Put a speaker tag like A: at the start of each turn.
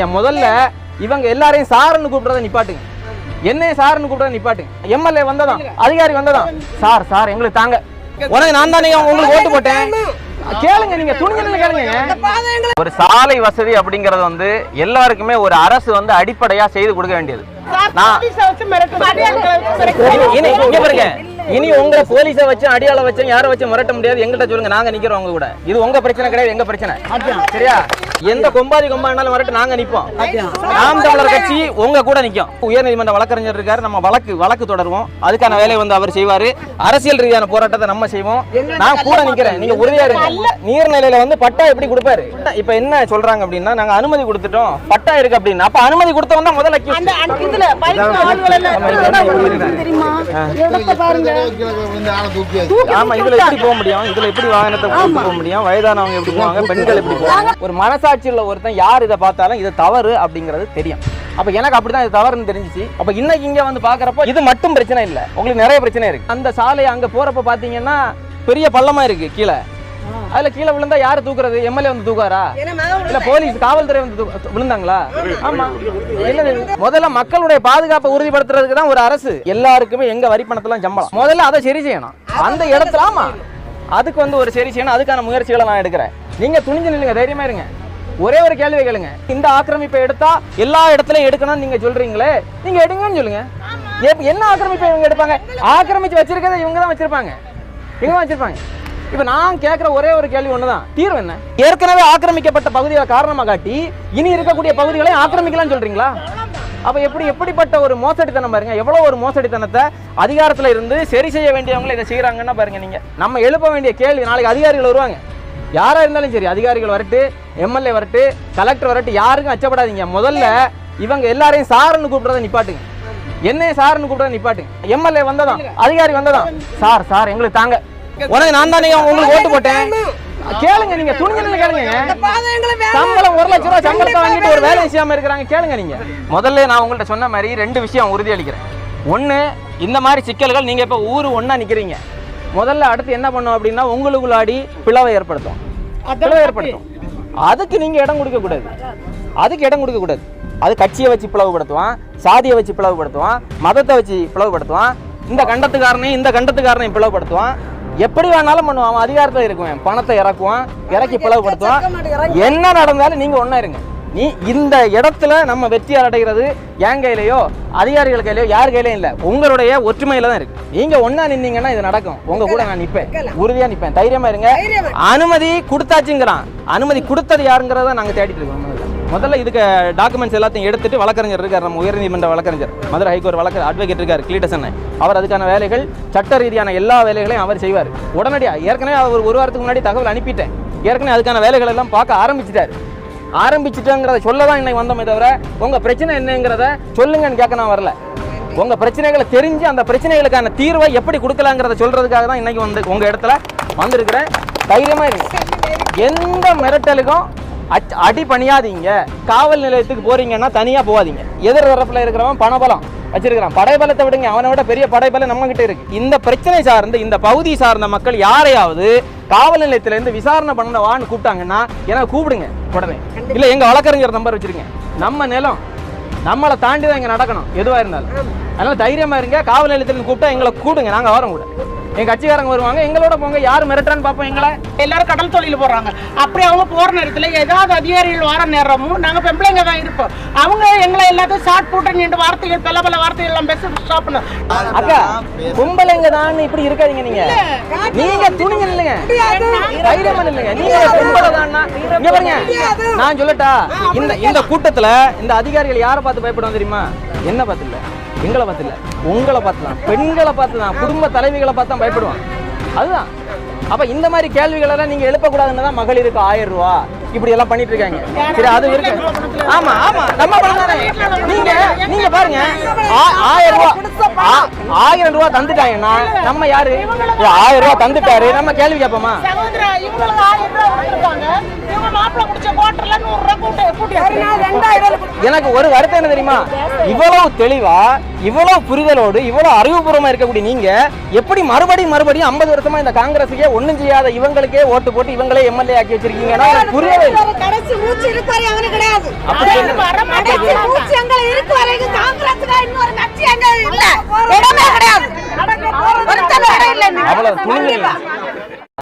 A: நீங்க முதல்ல இவங்க எல்லாரையும் சாருன்னு கூப்பிடுறத நிப்பாட்டுங்க. என்னைய சாருன்னு கூப்பிடுறத நிப்பாட்டுங்க. எம்எல்ஏ வந்ததான் அதிகாரி வந்ததான் சார் சார் எங்களுக்கு தாங்க. உனக்கு நான் தானே உங்களுக்கு ஓட்டு போட்டேன். கேளுங்க நீங்க துணிஞ்சு கேளுங்க. ஒரு சாலை வசதி அப்படிங்கறது வந்து எல்லாருக்குமே ஒரு அரசு வந்து அடிப்படையா செய்து கொடுக்க வேண்டியது. நான் இனி இங்க பாருங்க இனி உங்க போலீஸ வச்சு அடியாள வச்சு யாரை வச்சு மிரட்ட முடியாது? எங்கிட்ட சொல்லுங்க. நாங்க நிக்கிறோம் உங்க கூட. இது உங்க பிரச்சனை கிடையாது எங்க பிரச்சனை? சரியா? எந்த கொம்பாதி கொம்பாடினாலும் வரட்டு நாங்க நிப்போம். நாம் தமிழர் கட்சி உங்க கூட நிக்கும். உயர்நீதிமன்ற வழக்கறிஞர் இருக்காரு நம்ம வழக்கு வழக்கு தொடருவோம். அதுக்கான வேலையை வந்து அவர் செய்வாரு. அரசியல் ரீதியான போராட்டத்தை நம்ம செய்வோம். நான் கூட நிக்கிறேன். நீங்க உறுதியா இருங்க. நீர்நிலையில வந்து பட்டா எப்படி கொடுப்பாரு? இப்ப என்ன சொல்றாங்க அப்படின்னா நாங்க அனுமதி கொடுத்துட்டோம். பட்டா இருக்கு அப்படின்னா. அப்ப அனுமதி கொடுத்தவன் தான் முதல்ல
B: தெரியுமா? பாருங்க.
A: ஆமா இதுல எப்படி போக முடியும்? இதுல எப்படி வாகனத்தை போக முடியும்? வயதானவங்க எப்படி போவாங்க? பெண்கள் எப்படி போவாங்க? ஒரு மனசாட்சி உள்ள ஒருத்தன் யார் இதை பார்த்தாலும் இது தவறு அப்படிங்கிறது தெரியும். அப்ப எனக்கு அப்படிதான் இது தவறுன்னு தெரிஞ்சிச்சு. அப்ப இன்னைக்கு இங்க வந்து பாக்குறப்போ இது மட்டும் பிரச்சனை இல்ல. உங்களுக்கு நிறைய பிரச்சனை இருக்கு. அந்த சாலை அங்க போறப்ப பாத்தீங்கன்னா பெரிய பள்ளமா இருக்கு கீழே. அதுல கீழே விழுந்தா யாரு தூக்குறது? எம்எல்ஏ வந்து தூக்குவாரா? இல்ல போலீஸ் காவல்துறை வந்து விழுந்தாங்களா? ஆமா. என்னது? முதல்ல மக்களுடைய பாதுகாப்பை உறுதிப்படுத்துறதுக்கு தான் ஒரு அரசு. எல்லாருக்குமே எங்க வரி பணத்தெல்லாம் சம்பளம். முதல்ல அதை சரி செய்யணும். அந்த இடத்துல ஆமா. அதுக்கு வந்து ஒரு சரி செய்யணும். அதுக்கான முயற்சிகளை நான் எடுக்கிறேன். நீங்க துணிஞ்சு நில்லுங்க தைரியமா இருங்க. ஒரே ஒரு கேள்வி கேளுங்க. இந்த ஆக்கிரமிப்பை எடுத்தா எல்லா இடத்துலயும் எடுக்கணும்னு நீங்க சொல்றீங்களே? நீங்க எடுங்கன்னு சொல்லுங்க. என்ன ஆக்கிரமிப்பை இவங்க எடுப்பாங்க? ஆக்கிரமிச்சு வச்சிருக்கதை இவங்க தான் வச்சிருப்பாங்க. இவங்க தான் வச்சிருப்பாங்க. இப்ப நான் கேட்கிற ஒரே ஒரு கேள்வி ஒண்ணுதான். தீர்வு என்ன? ஏற்கனவே ஆக்கிரமிக்கப்பட்ட பகுதிகளை காரணமாக காட்டி இனி இருக்கக்கூடிய பகுதிகளை ஆக்கிரமிக்கலாம் சொல்றீங்களா? அப்ப எப்படி எப்படிப்பட்ட ஒரு மோசடித்தனம் பாருங்க. எவ்வளவு ஒரு மோசடித்தனத்தை அதிகாரத்துல இருந்து சரி செய்ய வேண்டியவங்களை இதை செய்யறாங்கன்னா பாருங்க நீங்க. நம்ம எழுப்ப வேண்டிய கேள்வி நாளைக்கு அதிகாரிகள் வருவாங்க. யாரா இருந்தாலும் சரி அதிகாரிகள் வரட்டு எம்எல்ஏ வரட்டு கலெக்டர் வரட்டு யாருக்கும் அச்சப்படாதீங்க. முதல்ல இவங்க எல்லாரையும் சாருன்னு கூப்பிடுறத நிப்பாட்டுங்க. என்னைய சாருன்னு கூப்பிடுறத நிப்பாட்டுங்க. எம்எல்ஏ வந்ததான் அதிகாரி வந்ததான் சார் சார் எங்களுக்கு தாங்க. உனக்கு நான் தானே உங்களுக்கு ஓட்டு போட்டேன். கேளுங்க நீங்க துணிஞ்சு கேளுங்க. சம்பளம் ஒரு லட்சம் ரூபாய் சம்பளத்தை வாங்கிட்டு ஒரு வேலை செய்யாம இருக்கிறாங்க. கேளுங்க நீங்க. முதல்ல நான் உங்கள்ட்ட சொன்ன மாதிரி ரெண்டு விஷயம் உறுதி அளிக்கிறேன் ஒண்ணு இந்த மாதிரி சிக்கல்கள் நீங்க இப்ப ஊர் ஒண்ணா நிக்கிறீங்க. முதல்ல அடுத்து என்ன பண்ணும் அப்படின்னா உங்களுக்குள்ளாடி பிளவை ஏற்படுத்தும். பிளவை ஏற்படுத்தும். அதுக்கு நீங்க இடம் கொடுக்க கூடாது. அதுக்கு இடம் கொடுக்க கூடாது. அது கட்சியை வச்சு பிளவுபடுத்துவான் சாதியை வச்சு பிளவுபடுத்துவான் மதத்தை வச்சு பிளவுபடுத்துவான் இந்த கண்டத்துக்காரனையும் இந்த கண்டத்துக்காரனையும் பிளவுபடுத்துவான். எப்படி வேணாலும் பண்ணுவான். அவன் அதிகாரத்தில் இருக்குவேன். பணத்தை இறக்குவான். இறக்கி பிளவுபடுத்துவான் என்ன நடந்தாலும் நீங்க ஒண்ணா இருங்க. நீ இந்த இடத்துல நம்ம வெற்றி அடைகிறது என் கையிலயோ அதிகாரிகள் கையிலயோ யார் கையிலயும் இல்ல. உங்களுடைய ஒற்றுமையில தான் இருக்கு. நீங்க ஒண்ணா நின்னீங்கன்னா இது நடக்கும். உங்க கூட நான் நிப்பேன். உறுதியா நிப்பேன். தைரியமா இருங்க. அனுமதி கொடுத்தாச்சுங்கிறான். அனுமதி கொடுத்தது யாருங்கிறத நாங்க தேடிட்டு இருக்கோம். முதல்ல. இதுக்கு டாக்குமெண்ட்ஸ் எல்லாத்தையும் எடுத்துட்டு வழக்கறிஞர் இருக்கார் நம்ம உயர்நீதிமன்ற வழக்கறிஞர். மதுரை ஹைகோர்ட் வழக்கு அட்வொகேட் இருக்கார் கிளீட்டசன் அவர் அதுக்கான வேலைகள் சட்ட ரீதியான எல்லா வேலைகளையும் அவர் செய்வார். உடனடியாக ஏற்கனவே அவர் ஒரு வாரத்துக்கு முன்னாடி தகவல் அனுப்பிட்டேன். ஏற்கனவே அதுக்கான வேலைகள் எல்லாம் பார்க்க ஆரம்பிச்சிட்டார். ஆரம்பிச்சிட்டோங்கிறத சொல்ல தான் இன்னைக்கு வந்தோமே தவிர உங்கள் பிரச்சனை என்னங்கிறத சொல்லுங்கன்னு கேட்க நான் வரல. உங்க பிரச்சனைகளை தெரிஞ்சு அந்த பிரச்சனைகளுக்கான தீர்வை எப்படி கொடுக்கலாங்கிறத சொல்றதுக்காக தான் இன்னைக்கு வந்து உங்க இடத்துல வந்திருக்கிறேன். தைரியமா இருக்கு எந்த மிரட்டலுக்கும் அடி பணியாதீங்க காவல் நிலையத்துக்கு போறீங்கன்னா தனியா போகாதீங்க. எதிர் தரப்புல இருக்கிறவன் பணபலம் வச்சிருக்கிறான். படைபலத்தை விடுங்க. அவனை விட பெரிய படைபலம் நம்ம கிட்ட இருக்கு. இந்த பிரச்சனை சார்ந்து இந்த பகுதி சார்ந்த மக்கள் யாரையாவது காவல் நிலையத்துல இருந்து விசாரணை பண்ண வான்னு கூப்பிட்டாங்கன்னா எனக்கு கூப்பிடுங்க உடனே. இல்ல எங்க வழக்கறிஞர் நம்பர் வச்சிருங்க. நம்ம நிலம் நம்மளை தாண்டி தான் இங்க நடக்கணும் எதுவா இருந்தாலும். அதனால தைரியமா இருங்க. காவல் நிலையத்துல இருந்து கூப்பிட்டா எங்களை கூடுங்க நாங்க வரோம் கூட. எங்க கட்சிக்காரங்க வருவாங்க எங்களோட போங்க யார் மிரட்டுறான்னு பார்ப்போம் எங்களை.
B: எல்லாரும் கடல் தொழில் போடுறாங்க அப்படி அவங்க போற நேரத்துல ஏதாவது அதிகாரிகள் வர நேரமும் நாங்க பெம்பளைங்க தான் இருப்போம். அவங்க எங்களை எல்லாத்தையும் ஷார்ட் போட்டு நின்று வார்த்தைகள் பல பல வார்த்தைகள் எல்லாம் பேச ஸ்டாப் பண்ண.
A: அக்கா பொம்பளைங்க தான் இப்படி இருக்காதீங்க நீங்க. நீங்க துணிங்க இல்லைங்க. தைரியமா இல்லைங்க நீங்க பொம்பளை இங்க பாருங்க. நான் சொல்லட்டா இந்த இந்த கூட்டத்துல இந்த அதிகாரிகள் யாரை பார்த்து பயப்படுவாங்க தெரியுமா? என்ன பார்த்து இல்ல. எங்களை பார்த்து இல்லை உங்களை பார்த்து தான் பெண்களை பார்த்து தான் குடும்ப தலைவிகளை பார்த்து தான் பயப்படுவான் அதுதான். அப்போ இந்த மாதிரி கேள்விகளெல்லாம் நீங்கள் எழுப்பக்கூடாதுன்னு தான் மகளிருக்கு ஆயிரம் ரூபா. இப்படி எல்லாம் பண்ணிட்டு இருக்காங்க. சரி அது இருக்கு. ஆமா ஆமா நம்ம பணம் தானே. நீங்க நீங்க பாருங்க. ஆ- ஆயிரம் ரூபா ஆ- ஆயிரம் ரூபா தந்துட்டாங்கன்னா நம்ம யாரு? ஆயிரம் ரூபா தந்துட்டாரு. நம்ம கேள்வி கேட்போமா? எனக்கு ஒரு வருத்தம் என்ன தெரியுமா? இவ்வளவு தெளிவா இவ்வளவு புரிதலோடு இவ்வளவு அறிவுபூர்வமா இருக்கக்கூடிய நீங்க எப்படி மறுபடியும் மறுபடியும் ஐம்பது வருஷமா இந்த காங்கிரஸுக்கே ஒண்ணும் செய்யாத இவங்களுக்கே ஓட்டு போட்டு இவங்களே எம்எல்ஏ ஆக்கி வச்சிருக்கீங்கன்னா புரியவே அப்படி